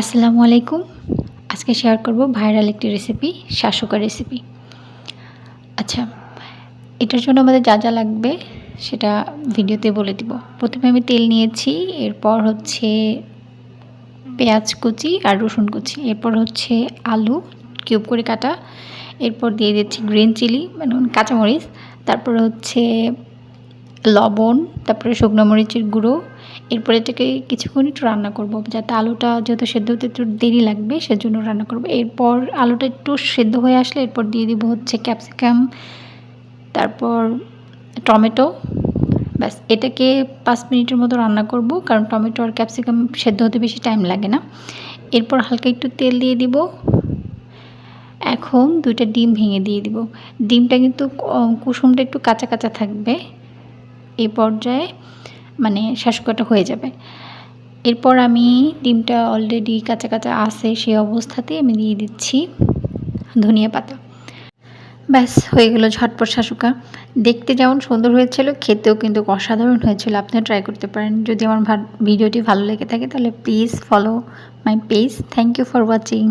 আসসালামু আলাইকুম। আজকে শেয়ার করব ভাইরাল একটি রেসিপি শাসুকা রেসিপি আচ্ছা এটার জন্য আমাদের যা যা লাগবে সেটা ভিডিওতে বলে দিব। প্রথমে আমি তেল নিয়েছি, এরপর হচ্ছে পেঁয়াজ কুচি আর রসুন কুচি। এরপর হচ্ছে আলু কিউব করে কাটা। এরপর দিয়ে দিচ্ছি গ্রিন চিলি মানে কাঁচামরিচ। তারপর হচ্ছে লবণ, তারপরে শুকনো মরিচের গুঁড়ো, এরপর এটাকে কিছুক্ষণ একটু রান্না করব যাতে আলুটা যেহেতু সেদ্ধ হতে একটু দেরি লাগবে সেজন্য রান্না করব। এরপর আলুটা একটু সেদ্ধ হয়ে আসলে এরপর দিয়ে দিব হচ্ছে ক্যাপসিকাম, তারপর টমেটো, ব্যাস এটাকে পাঁচ মিনিটের মতো রান্না করব কারণ টমেটো আর ক্যাপসিকাম সেদ্ধ হতে বেশি টাইম লাগে না। এরপর হালকা একটু তেল দিয়ে দিব। এখন দুইটা ডিম ভেঙে দিয়ে দিব। ডিমটা কিন্তু কুসুমটা একটু কাঁচা কাঁচা থাকবে। এই পর্যায়ে মানে শাঁসকটা হয়ে যাবে। এরপর আমি ডিমটা অলরেডি কাঁচা কাঁচা আসে সেই অবস্থাতেই আমি দিয়ে দিচ্ছি ধনিয়া পাতা। ব্যাস, হয়ে গেল ঝটপট শাশুকা। দেখতে যেমন সুন্দর হয়েছিল, খেতেও কিন্তু অসাধারণ হয়েছিল। আপনিও ট্রাই করতে পারেন। যদি আমার ভিডিওটি ভালো লেগে থাকে তাহলে please follow my page thank you for watching